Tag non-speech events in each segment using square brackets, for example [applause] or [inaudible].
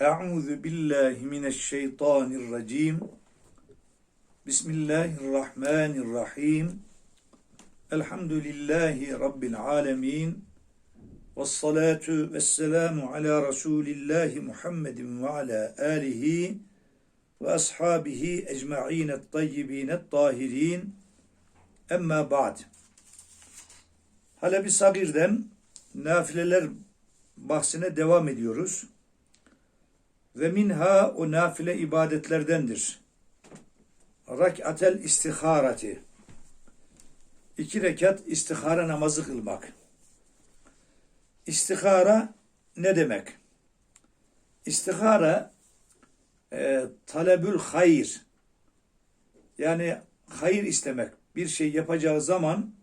Euzu billahi mineşşeytanirracim. Bismillahirrahmanirrahim. Elhamdülillahi rabbil alamin. Ves salatu vesselamu ala Resulillahi Muhammedin ve ala alihi ve ashabihi ecma'in et-tayyibin et-tahirin. Emma ba'd. Halebi Sagir'den nafileler bahsine devam ediyoruz. Ve minha o nafile ibadetlerdendir. Rak'atel istiharati. İki rekat istihara namazı kılmak. İstihara ne demek? İstihara e, talebül hayır. Yani hayır istemek. Bir şey yapacağı zaman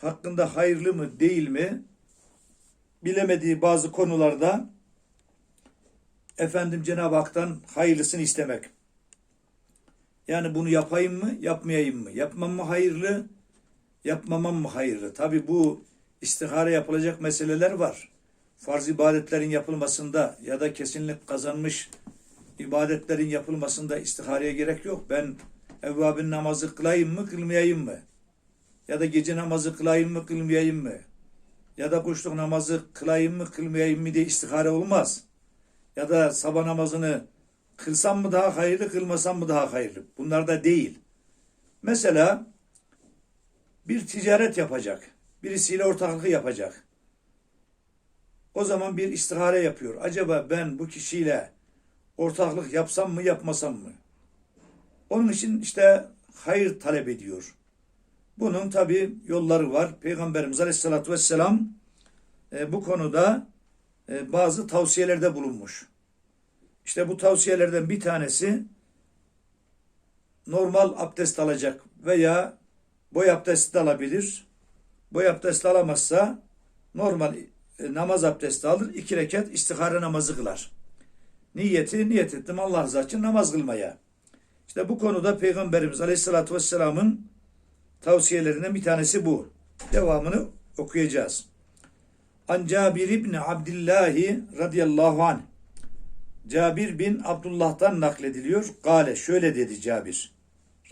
hakkında hayırlı mı değil mi bilemediği bazı konularda efendim Cenab-ı Hak'tan hayırlısını istemek. Yani bunu yapayım mı, yapmayayım mı? Yapmam mı hayırlı, yapmamam mı hayırlı? Tabi bu istihare yapılacak meseleler var. Farz ibadetlerin yapılmasında ya da kesinlik kazanmış ibadetlerin yapılmasında istihareye gerek yok. Ben evvabin namazı kılayım mı, kılmayayım mı? Ya da gece namazı kılayım mı, kılmayayım mı? Ya da kuşluk namazı kılayım mı, kılmayayım mı diye istihare olmaz. Ya da sabah namazını kılsam mı daha hayırlı, kılmasam mı daha hayırlı? Bunlar da değil. Mesela bir ticaret yapacak. Birisiyle ortaklık yapacak. O zaman bir istihare yapıyor. Acaba ben bu kişiyle ortaklık yapsam mı, yapmasam mı? Onun için işte hayır talep ediyor. Bunun tabi yolları var. Peygamberimiz Aleyhisselatü Vesselam e, bu konuda e, bazı tavsiyelerde bulunmuş. İşte bu tavsiyelerden bir tanesi normal abdest alacak veya boy abdesti alabilir. Boy abdesti alamazsa normal e, namaz abdesti alır. iki rekat istihare namazı kılar. Niyeti niyet ettim Allah rızası için namaz kılmaya. İşte bu konuda Peygamberimiz Aleyhisselatü Vesselam'ın tavsiyelerinden bir tanesi bu. Devamını okuyacağız. An Cabir ibn Abdillahi radıyallahu anh. Cabir bin Abdullah'tan naklediliyor. Gale şöyle dedi Cabir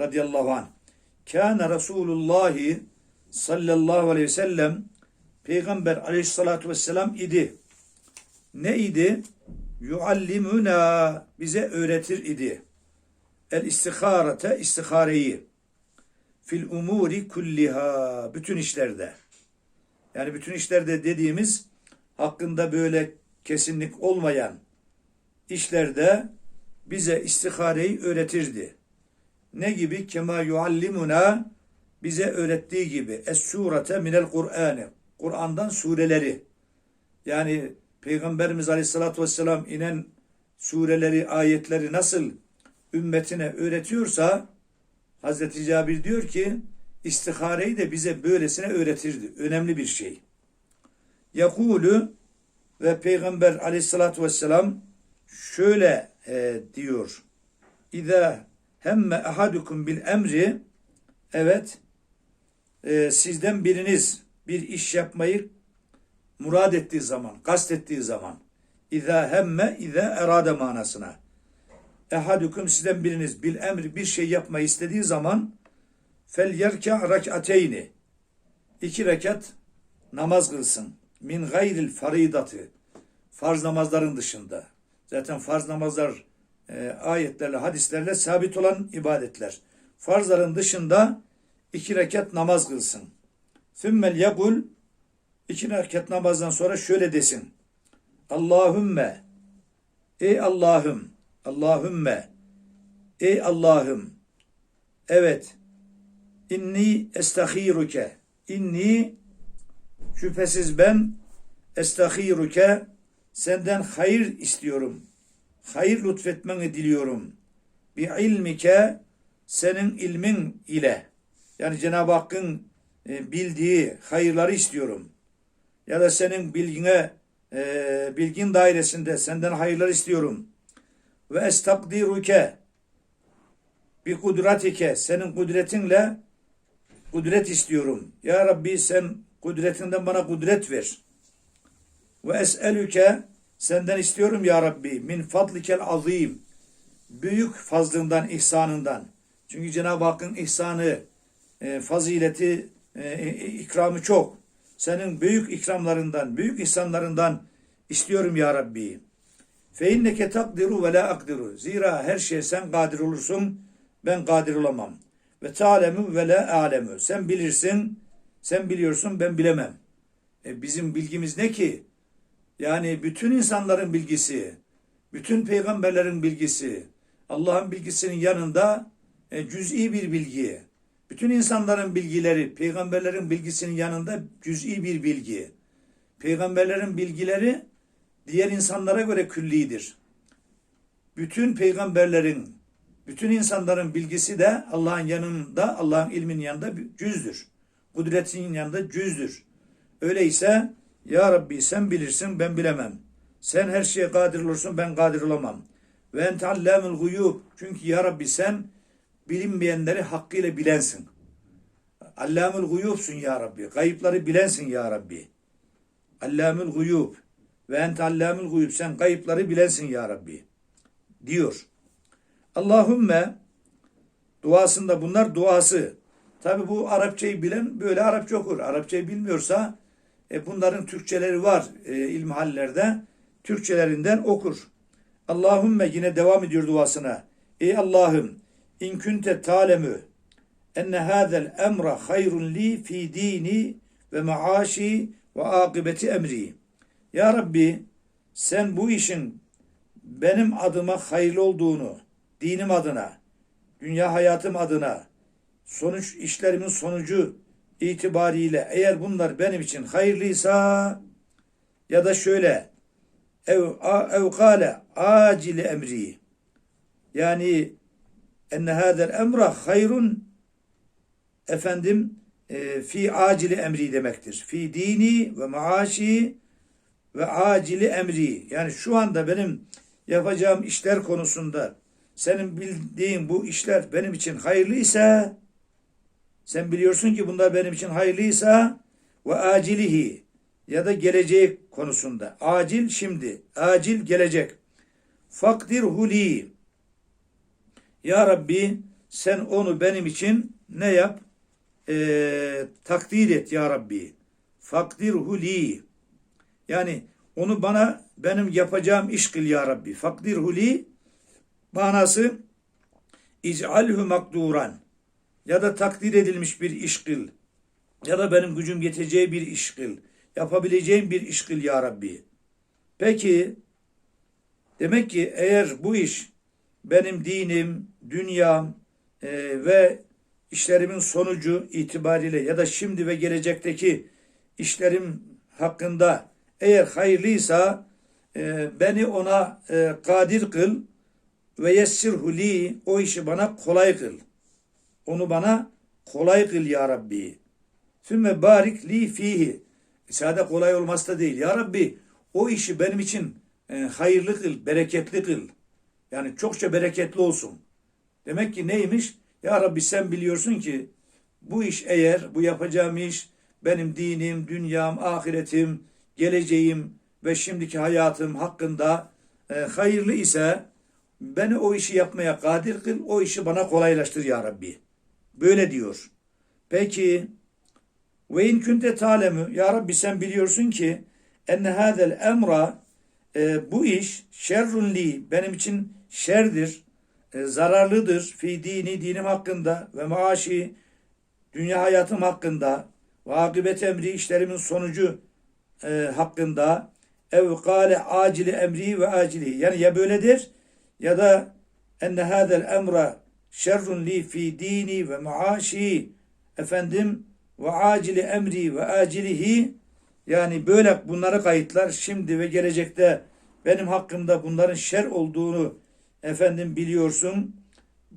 radıyallahu anh. Kâne Resulullah sallallahu aleyhi ve sellem Peygamber aleyhissalatu vesselam idi. Ne idi? Yuallimuna bize öğretir idi. El istiharete istihareyi fil umuri kulliha bütün işlerde. Yani bütün işlerde dediğimiz hakkında böyle kesinlik olmayan işlerde bize istihareyi öğretirdi. Ne gibi? Kema yuallimuna bize öğrettiği gibi es-surete minel Kur'an'ı. Kur'an'dan sureleri. Yani Peygamberimiz Aleyhisselatü Vesselam inen sureleri, ayetleri nasıl ümmetine öğretiyorsa Hazreti Cabir diyor ki istihareyi de bize böylesine öğretirdi. Önemli bir şey. Yakulu ve Peygamber aleyhissalatü vesselam şöyle e, diyor. İza hemme ahadukum bil emri evet e, sizden biriniz bir iş yapmayı murad ettiği zaman, kastettiği zaman İza hemme iza erade manasına ehadukum sizden biriniz bil emri bir şey yapmayı istediği zaman fel yerka rak'ateyni iki rekat namaz kılsın. Min gayril faridatı. Farz namazların dışında. Zaten farz namazlar e, ayetlerle hadislerle sabit olan ibadetler. Farzların dışında iki rekat namaz kılsın. Sümmel yagul iki rekat namazdan sonra şöyle desin. Allahümme ey Allah'ım Allahümme ey Allah'ım. Evet inni estahiruke inni şüphesiz ben estahiruke senden hayır istiyorum. Hayır lütfetmeni diliyorum. Bi ilmike senin ilmin ile yani Cenab-ı Hakk'ın e, bildiği hayırları istiyorum. Ya da senin bilgine e, bilgin dairesinde senden hayırlar istiyorum ve estakdiruke bi kudratike senin kudretinle kudret istiyorum. Ya Rabbi sen kudretinden bana kudret ver. Ve es'elüke Senden istiyorum ya Rabbi min fadlikel azim. Büyük fazlından, ihsanından. Çünkü Cenab-ı Hakk'ın ihsanı, e, fazileti, e, ikramı çok. Senin büyük ikramlarından, büyük ihsanlarından istiyorum ya Rabbi. Fe inneke takdiru ve la akdiru. Zira her şeye sen kadir olursun, ben kadir olamam. Ve ta'lemu ve la alemu. Sen bilirsin, sen biliyorsun, ben bilemem. E bizim bilgimiz ne ki? Yani bütün insanların bilgisi, bütün peygamberlerin bilgisi, Allah'ın bilgisinin yanında e, cüz'i bir bilgi. Bütün insanların bilgileri, peygamberlerin bilgisinin yanında cüz'i bir bilgi. Peygamberlerin bilgileri diğer insanlara göre küllidir. Bütün peygamberlerin, bütün insanların bilgisi de Allah'ın yanında, Allah'ın ilminin yanında cüzdür. Kudretinin yanında cüzdür. Öyleyse ya Rabbi sen bilirsin ben bilemem. Sen her şeye kadir olursun ben kadir olamam. Ve ente allamul guyub. Çünkü ya Rabbi sen bilinmeyenleri hakkıyla bilensin. Allamul guyubsun ya Rabbi. Kayıpları bilensin ya Rabbi. Allamul guyub. Ve ente allamul guyub. Sen kayıpları bilensin ya Rabbi. Diyor. Allahümme duasında bunlar duası. Tabi bu Arapçayı bilen böyle Arapça okur. Arapçayı bilmiyorsa e, bunların Türkçeleri var e, ilmihallerde. Türkçelerinden okur. Allahümme yine devam ediyor duasına. Ey Allah'ım in kunte talemü enne hâzel emra hayrun li fi dini ve maaşi ve akıbeti emri. Ya Rabbi sen bu işin benim adıma hayırlı olduğunu, dinim adına, dünya hayatım adına, sonuç işlerimin sonucu itibariyle eğer bunlar benim için hayırlıysa ya da şöyle ev, ev kâle acili emri yani enne hâzel emra hayrun efendim e, fi acili emri demektir. Fi dini ve maaşi ve acili emri. Yani şu anda benim yapacağım işler konusunda senin bildiğin bu işler benim için hayırlıysa sen biliyorsun ki bunlar benim için hayırlıysa ve acilihi ya da gelecek konusunda. Acil şimdi, acil gelecek. Fakdir huli. Ya Rabbi sen onu benim için ne yap? Ee, takdir et ya Rabbi. Fakdir huli. Yani onu bana benim yapacağım iş kıl ya Rabbi. Fakdir huli manası ic'alhu makduran ya da takdir edilmiş bir iş kıl ya da benim gücüm yeteceği bir iş kıl. Yapabileceğim bir iş kıl ya Rabbi. Peki demek ki eğer bu iş benim dinim, dünyam e, ve işlerimin sonucu itibariyle ya da şimdi ve gelecekteki işlerim hakkında eğer hayırlıysa e, beni ona e, kadir kıl ve yessirhu li o işi bana kolay kıl. Onu bana kolay kıl ya Rabbi. Sümme barik li fihi. Sade kolay olması da değil. Ya Rabbi o işi benim için e, hayırlı kıl, bereketli kıl. Yani çokça bereketli olsun. Demek ki neymiş? Ya Rabbi sen biliyorsun ki bu iş eğer, bu yapacağım iş benim dinim, dünyam, ahiretim, geleceğim ve şimdiki hayatım hakkında e, hayırlı ise beni o işi yapmaya kadir kıl, o işi bana kolaylaştır ya Rabbi. Böyle diyor. Peki ve in kunte talemu ya Rabbi sen biliyorsun ki enne hadel emra e, bu iş şerrun li benim için şerdir, e, zararlıdır fi dini dinim hakkında ve maaşi dünya hayatım hakkında ve emri işlerimin sonucu e, hakkında ev kâle acili emri ve acili yani ya böyledir ya da enne hadel emra şerrun li fi dini ve maaşi efendim ve acili emri ve acilihi yani böyle bunları kayıtlar şimdi ve gelecekte benim hakkımda bunların şer olduğunu efendim biliyorsun.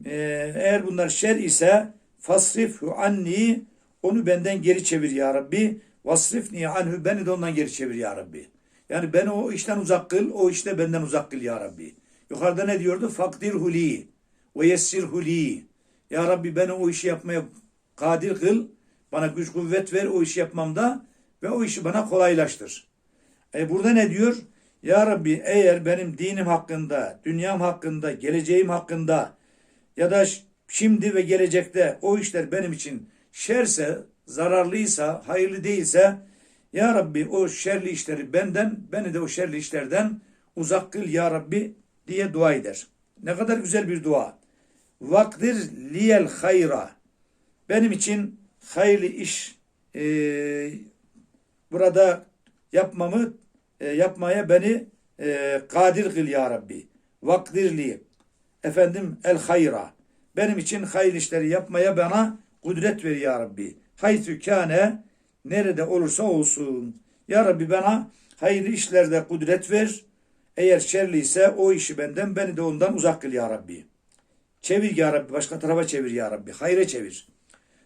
Ee, eğer bunlar şer ise fasrifhu anni onu benden geri çevir ya Rabbi. Vasrifni anhu beni de ondan geri çevir ya Rabbi. Yani beni o işten uzak kıl, o işte benden uzak kıl ya Rabbi. Yukarıda ne diyordu? Fakdir huli ve yessir huli. Ya Rabbi beni o işi yapmaya kadir kıl. Bana güç kuvvet ver o işi yapmamda ve o işi bana kolaylaştır. E burada ne diyor? Ya Rabbi eğer benim dinim hakkında, dünyam hakkında, geleceğim hakkında ya da şimdi ve gelecekte o işler benim için şerse, zararlıysa, hayırlı değilse Ya Rabbi o şerli işleri benden, beni de o şerli işlerden uzak kıl Ya Rabbi diye dua eder. Ne kadar güzel bir dua. Vakdir liyel hayra. Benim için hayırlı iş e, burada yapmamı e, yapmaya beni e, kadir kıl ya Rabbi. Vakdirli. Efendim el hayra. Benim için hayır işleri yapmaya bana kudret ver ya Rabbi. Haytü kâne nerede olursa olsun. Ya Rabbi bana hayırlı işlerde kudret ver. Eğer şerliyse o işi benden beni de ondan uzak kıl ya Rabbi. Çevir ya Rabbi. Başka tarafa çevir ya Rabbi. Hayra çevir.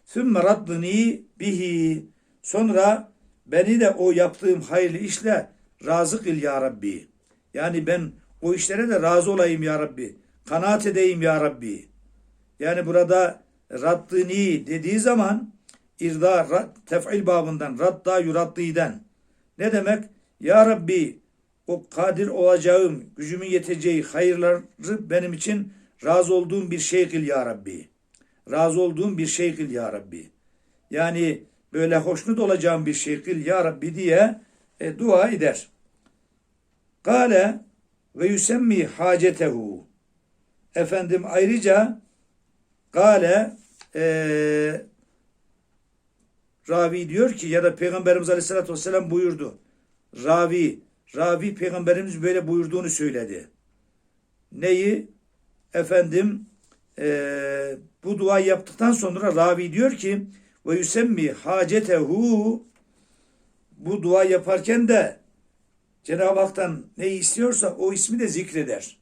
Sümme raddini bihi. Sonra beni de o yaptığım hayırlı işle razı kıl ya Rabbi. Yani ben o işlere de razı olayım ya Rabbi. Kanaat edeyim ya Rabbi. Yani burada raddini dediği zaman irda tef'il babından radda yuraddiden ne demek? Ya Rabbi o kadir olacağım, gücümün yeteceği hayırları benim için razı olduğum bir şey kıl ya Rabbi. Razı olduğum bir şey kıl ya Rabbi. Yani böyle hoşnut olacağım bir şey kıl ya Rabbi diye e, dua eder. Kale ve yusemmi hacetehu. Efendim ayrıca Gale eee Ravi diyor ki ya da Peygamberimiz Aleyhisselatü Vesselam buyurdu. Ravi, Ravi Peygamberimiz böyle buyurduğunu söyledi. Neyi? Efendim eee, bu duayı yaptıktan sonra Ravi diyor ki ve yusemmi hacetehu bu dua yaparken de Cenab-ı Hak'tan ne istiyorsa o ismi de zikreder.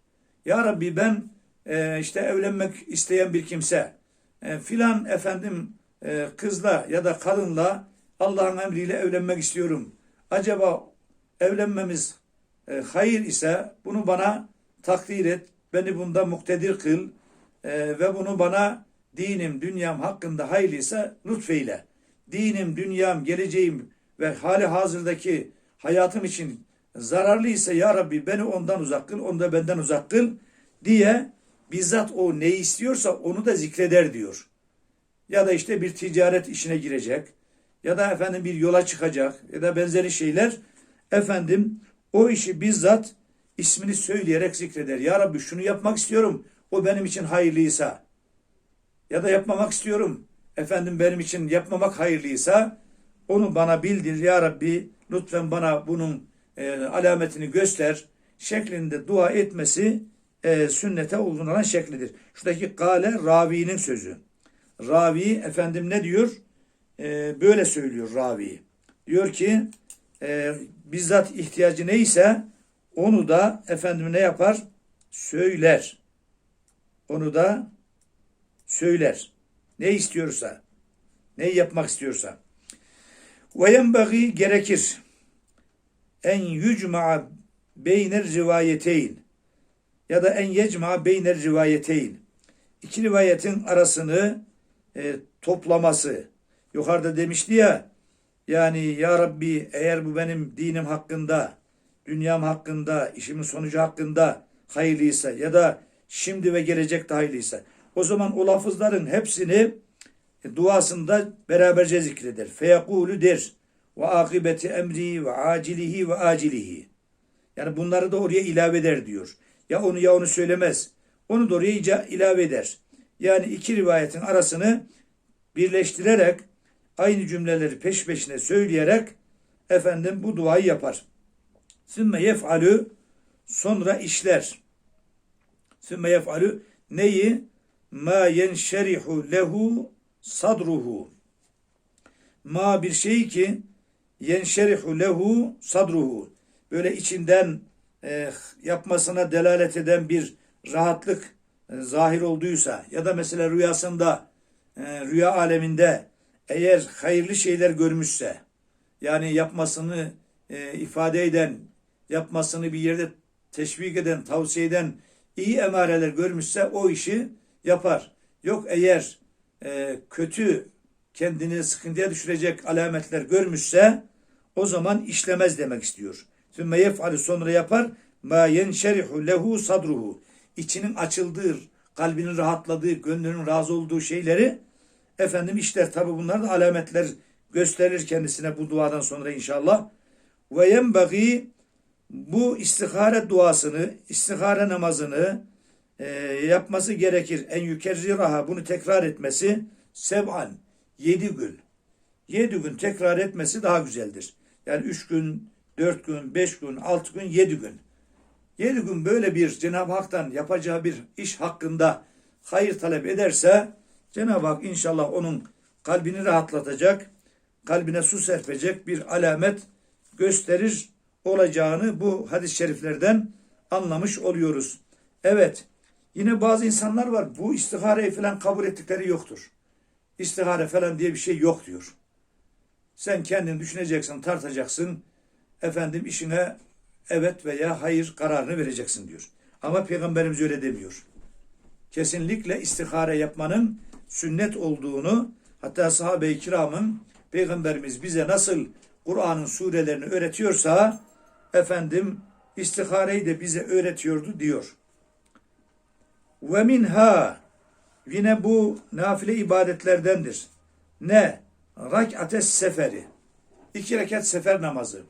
Ya Rabbi ben e, işte evlenmek isteyen bir kimse e, filan efendim e, kızla ya da kadınla Allah'ın emriyle evlenmek istiyorum. Acaba evlenmemiz e, hayır ise bunu bana takdir et. Beni bunda muktedir kıl. e, ve bunu bana dinim, dünyam hakkında hayırlıysa lütfeyle. Dinim, dünyam, geleceğim ve hali hazırdaki hayatım için zararlıysa ya Rabbi beni ondan uzak kıl, onu da benden uzak kıl diye bizzat o ne istiyorsa onu da zikreder diyor. Ya da işte bir ticaret işine girecek ya da efendim bir yola çıkacak ya da benzeri şeyler efendim o işi bizzat ismini söyleyerek zikreder. Ya Rabbi şunu yapmak istiyorum. O benim için hayırlıysa ya da yapmamak istiyorum. Efendim benim için yapmamak hayırlıysa onu bana bildir ya Rabbi. Lütfen bana bunun e, alametini göster şeklinde dua etmesi e, sünnete uygun olan şeklidir. Şuradaki gale ravinin sözü. Ravi efendim ne diyor? E, böyle söylüyor ravi. Diyor ki e, bizzat ihtiyacı neyse onu da efendim ne yapar? Söyler. Onu da söyler. Ne istiyorsa, ne yapmak istiyorsa. Ve yenbagi gerekir. En yücma'a beyner rivayeteyn ya da en yecma'a beyner rivayeteyn. İki rivayetin arasını e, toplaması. Yukarıda demişti ya yani ya Rabbi eğer bu benim dinim hakkında, dünyam hakkında, işimin sonucu hakkında hayırlıysa ya da şimdi ve gelecekte hayırlıysa o zaman o lafızların hepsini e, duasında beraberce zikreder. Feyekulu der ve akibeti emri ve acilihi ve acilihi. Yani bunları da oraya ilave eder diyor. Ya onu ya onu söylemez. Onu da oraya ilave eder. Yani iki rivayetin arasını birleştirerek aynı cümleleri peş peşine söyleyerek efendim bu duayı yapar. Sümme yef'alü sonra işler. Sümme yef'alü neyi? Ma yenşerihu lehu sadruhu. Ma bir şey ki yenşerihu lehu sadruhu. Böyle içinden e, yapmasına delalet eden bir rahatlık e, zahir olduysa ya da mesela rüyasında e, rüya aleminde eğer hayırlı şeyler görmüşse yani yapmasını e, ifade eden yapmasını bir yerde teşvik eden tavsiye eden iyi emareler görmüşse o işi yapar. Yok eğer e, kötü kendini sıkıntıya düşürecek alametler görmüşse o zaman işlemez demek istiyor. Sümme yef'alu sonra yapar. Ma yenşerihu lehu sadruhu. İçinin açıldığı, kalbinin rahatladığı, gönlünün razı olduğu şeyleri efendim işler. Tabi bunlar da alametler gösterir kendisine bu duadan sonra inşallah. Ve yenbagi bu istihare duasını, istihare namazını e, yapması gerekir. En yükerriraha bunu tekrar etmesi seb'an yedi gün. Yedi gün tekrar etmesi daha güzeldir. Yani üç gün, dört gün, beş gün, altı gün, yedi gün. Yedi gün böyle bir Cenab-ı Hak'tan yapacağı bir iş hakkında hayır talep ederse Cenab-ı Hak inşallah onun kalbini rahatlatacak, kalbine su serpecek bir alamet gösterir olacağını bu hadis-i şeriflerden anlamış oluyoruz. Evet, yine bazı insanlar var bu istihareyi falan kabul ettikleri yoktur. İstihare falan diye bir şey yok diyor. Sen kendin düşüneceksin, tartacaksın. Efendim işine evet veya hayır kararını vereceksin diyor. Ama Peygamberimiz öyle demiyor. Kesinlikle istihare yapmanın sünnet olduğunu hatta sahabe-i kiramın Peygamberimiz bize nasıl Kur'an'ın surelerini öğretiyorsa efendim istihareyi de bize öğretiyordu diyor. Ve minha yine bu nafile ibadetlerdendir. Ne? Rak'ates seferi. İki rekat sefer namazı.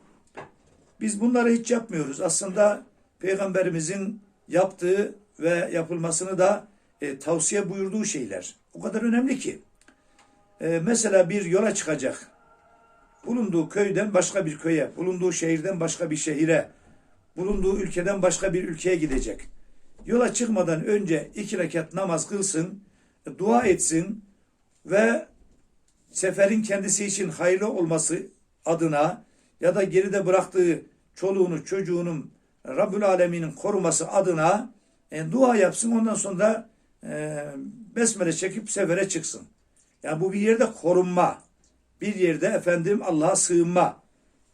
Biz bunları hiç yapmıyoruz. Aslında Peygamberimizin yaptığı ve yapılmasını da e, tavsiye buyurduğu şeyler. O kadar önemli ki. E, mesela bir yola çıkacak. Bulunduğu köyden başka bir köye, bulunduğu şehirden başka bir şehire, bulunduğu ülkeden başka bir ülkeye gidecek. Yola çıkmadan önce iki rekat namaz kılsın, dua etsin ve seferin kendisi için hayırlı olması adına ya da geride bıraktığı çoluğunu çocuğunun Rabbül Alemin'in koruması adına e, dua yapsın ondan sonra e, besmele çekip sefere çıksın. Yani bu bir yerde korunma. Bir yerde efendim Allah'a sığınma.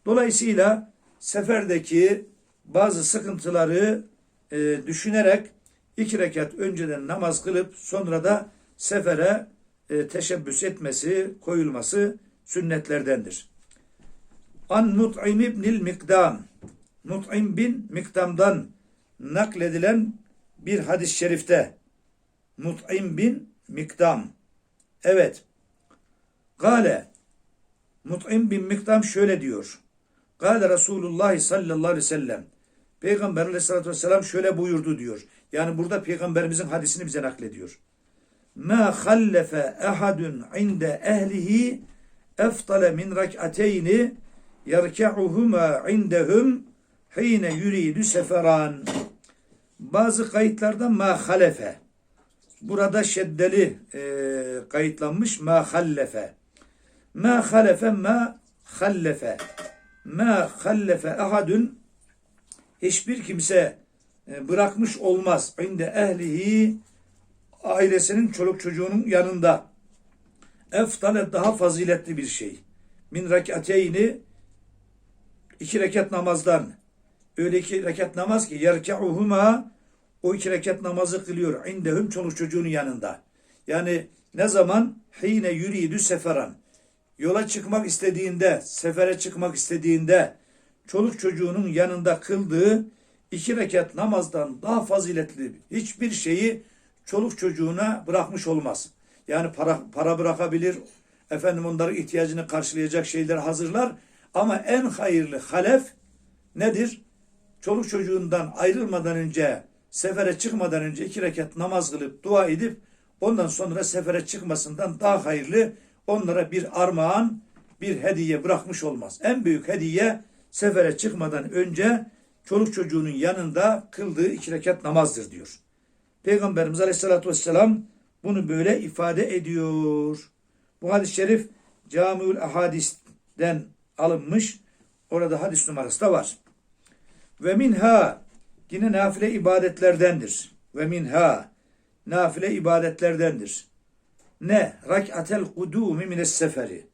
Dolayısıyla seferdeki bazı sıkıntıları e, düşünerek iki rekat önceden namaz kılıp sonra da sefere e, teşebbüs etmesi, koyulması sünnetlerdendir. An Mut'im ibnil Mikdam. Mut'im bin Mikdam'dan nakledilen bir hadis-i şerifte. Mut'im bin Mikdam. Evet. Gale. Mut'im bin Mikdam şöyle diyor. Gale Resulullah sallallahu aleyhi ve sellem. Peygamber aleyhissalatü vesselam şöyle buyurdu diyor. Yani burada peygamberimizin hadisini bize naklediyor. Ma hallefe ehadun inde ehlihi eftale min rak'ateyni yerke'uhuma indehum hine yuridu seferan. Bazı kayıtlarda ma halefe. Burada şeddeli e, kayıtlanmış ma hallefe. Ma halefe ma hallefe. Ma hallefe ahadun hiçbir kimse e, bırakmış olmaz. İnde ehlihi ailesinin çoluk çocuğunun yanında. Eftale daha faziletli bir şey. Min rekateyni iki rekat namazdan. Öyle iki rekat namaz ki yerka'uhuma o iki rekat namazı kılıyor. İndehum çoluk çocuğunun yanında. Yani ne zaman? Hine yürüydü seferan. Yola çıkmak istediğinde, sefere çıkmak istediğinde çoluk çocuğunun yanında kıldığı iki rekat namazdan daha faziletli hiçbir şeyi çoluk çocuğuna bırakmış olmaz. Yani para, para bırakabilir, efendim onların ihtiyacını karşılayacak şeyler hazırlar. Ama en hayırlı halef nedir? Çoluk çocuğundan ayrılmadan önce, sefere çıkmadan önce iki rekat namaz kılıp dua edip ondan sonra sefere çıkmasından daha hayırlı onlara bir armağan, bir hediye bırakmış olmaz. En büyük hediye sefere çıkmadan önce çoluk çocuğunun yanında kıldığı iki rekat namazdır diyor. Peygamberimiz Aleyhisselatü Vesselam bunu böyle ifade ediyor. Bu hadis-i şerif Camiül Ahadis'den alınmış. Orada hadis numarası da var. Ve minha yine nafile ibadetlerdendir. Ve minha nafile ibadetlerdendir. Ne? Rak'atel kudumi mines seferi.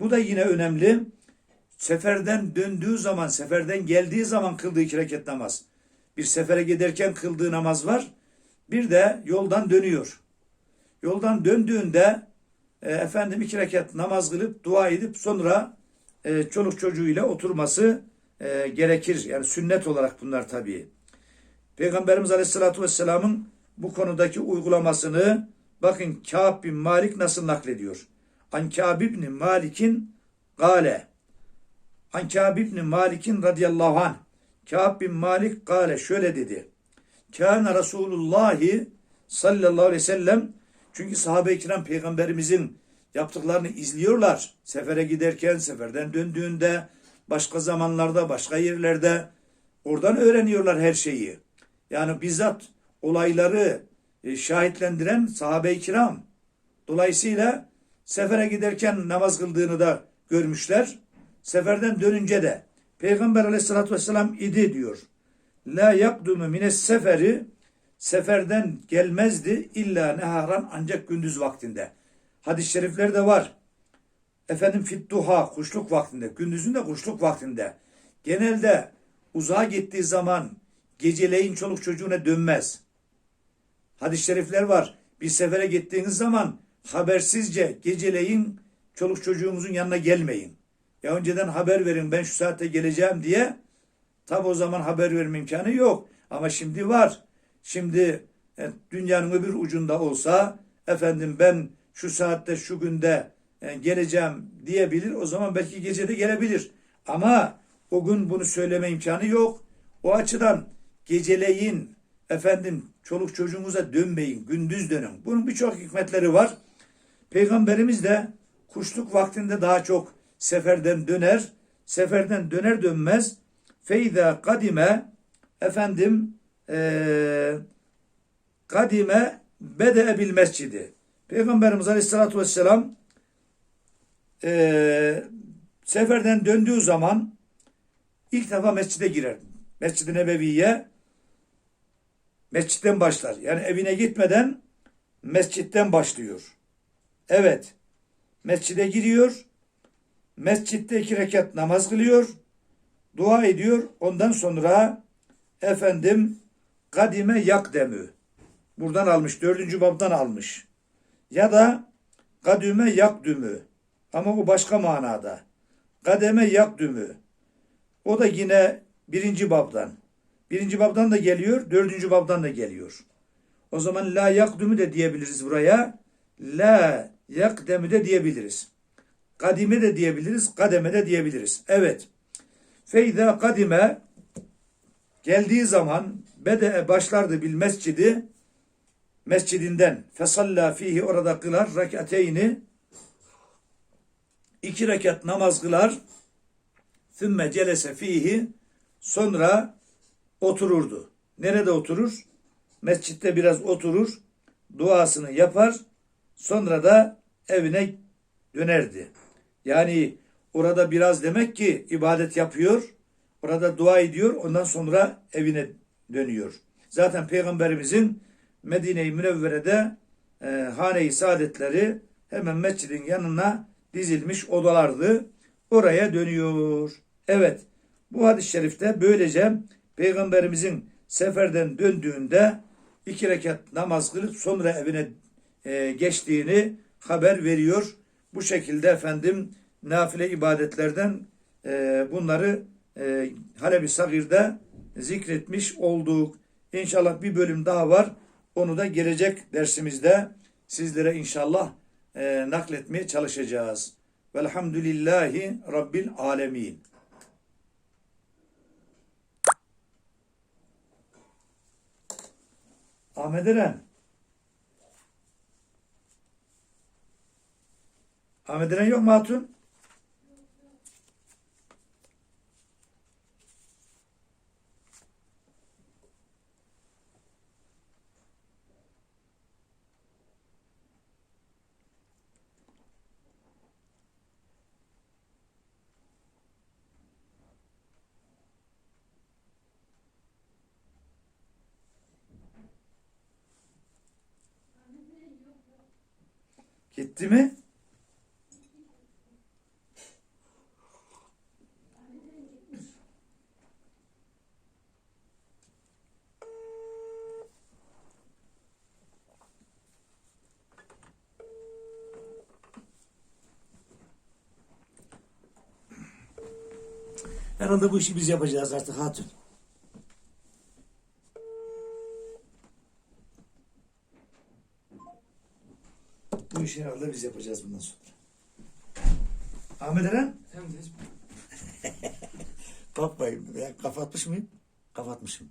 Bu da yine önemli. Seferden döndüğü zaman, seferden geldiği zaman kıldığı iki rekat namaz. Bir sefere giderken kıldığı namaz var. Bir de yoldan dönüyor. Yoldan döndüğünde e, efendim iki rekat namaz kılıp dua edip sonra e, çoluk çocuğuyla oturması e, gerekir. Yani sünnet olarak bunlar tabii. Peygamberimiz Aleyhisselatü Vesselam'ın bu konudaki uygulamasını bakın Kâb bin Malik nasıl naklediyor. An Kâb ibn Malik'in gale. An Kâb ibn Malik'in radıyallahu anh. Kâb bin Malik gale şöyle dedi. Kâne Resulullahi sallallahu aleyhi ve sellem çünkü sahabe-i kiram peygamberimizin yaptıklarını izliyorlar. Sefere giderken, seferden döndüğünde, başka zamanlarda, başka yerlerde oradan öğreniyorlar her şeyi. Yani bizzat olayları e, şahitlendiren sahabe-i kiram. Dolayısıyla sefere giderken namaz kıldığını da görmüşler. Seferden dönünce de Peygamber aleyhissalatü vesselam idi diyor. La yakdumu mines seferi seferden gelmezdi illa neharan ancak gündüz vaktinde. Hadis-i şeriflerde var. Efendim fittuha kuşluk vaktinde, gündüzün de kuşluk vaktinde. Genelde uzağa gittiği zaman geceleyin çoluk çocuğuna dönmez. Hadis-i şerifler var. Bir sefere gittiğiniz zaman habersizce geceleyin çoluk çocuğumuzun yanına gelmeyin. Ya önceden haber verin ben şu saatte geleceğim diye. Tabi o zaman haber verme imkanı yok. Ama şimdi var. Şimdi e, dünyanın öbür ucunda olsa efendim ben şu saatte şu günde geleceğim diyebilir. O zaman belki gecede gelebilir. Ama o gün bunu söyleme imkanı yok. O açıdan geceleyin efendim çoluk çocuğunuza dönmeyin. Gündüz dönün. Bunun birçok hikmetleri var. Peygamberimiz de kuşluk vaktinde daha çok seferden döner. Seferden döner dönmez feyza kadime efendim e, kadime bede bil mescidi. Peygamberimiz Aleyhisselatü Vesselam e, seferden döndüğü zaman ilk defa mescide girer. Mescid-i Nebevi'ye mescitten başlar. Yani evine gitmeden mescitten başlıyor. Evet. Mescide giriyor. Mescitte iki rekat namaz kılıyor. Dua ediyor. Ondan sonra efendim kadime yakdemü. Buradan almış. Dördüncü babdan almış. Ya da kadüme yakdümü. Ama bu başka manada. Kademe yakdümü. O da yine birinci babdan. Birinci babdan da geliyor. Dördüncü babdan da geliyor. O zaman la yakdümü de diyebiliriz buraya. La yakdemü de diyebiliriz. Kadime de diyebiliriz. Kademe de diyebiliriz. Evet. Feyda kadime geldiği zaman bede başlardı bil mescidi mescidinden fesalla fihi orada kılar rekateyni iki rekat namaz kılar thümme celese fihi sonra otururdu. Nerede oturur? Mescitte biraz oturur, duasını yapar, sonra da evine dönerdi. Yani orada biraz demek ki ibadet yapıyor, orada dua ediyor, ondan sonra evine dönüyor. Zaten Peygamberimizin Medine-i Münevvere'de e, hane-i saadetleri hemen mescidin yanına dizilmiş odalardı. Oraya dönüyor. Evet, bu hadis-i şerifte böylece Peygamberimizin seferden döndüğünde iki rekat namaz kılıp sonra evine e, geçtiğini haber veriyor. Bu şekilde efendim nafile ibadetlerden e, bunları e, Halebi Sagir'de zikretmiş olduk. İnşallah bir bölüm daha var. Onu da gelecek dersimizde sizlere inşallah e, nakletmeye çalışacağız. Velhamdülillahi Rabbil Alemin. Ahmet Eren. Ahmet Eren yok mu Hatun? Gitti mi? Herhalde bu işi biz yapacağız artık hatun. Bu işi herhalde biz yapacağız bundan sonra. Ahmet Eren? Efendim, Bakmayın. [laughs] Ben kapatmış mıyım? Kapatmışım.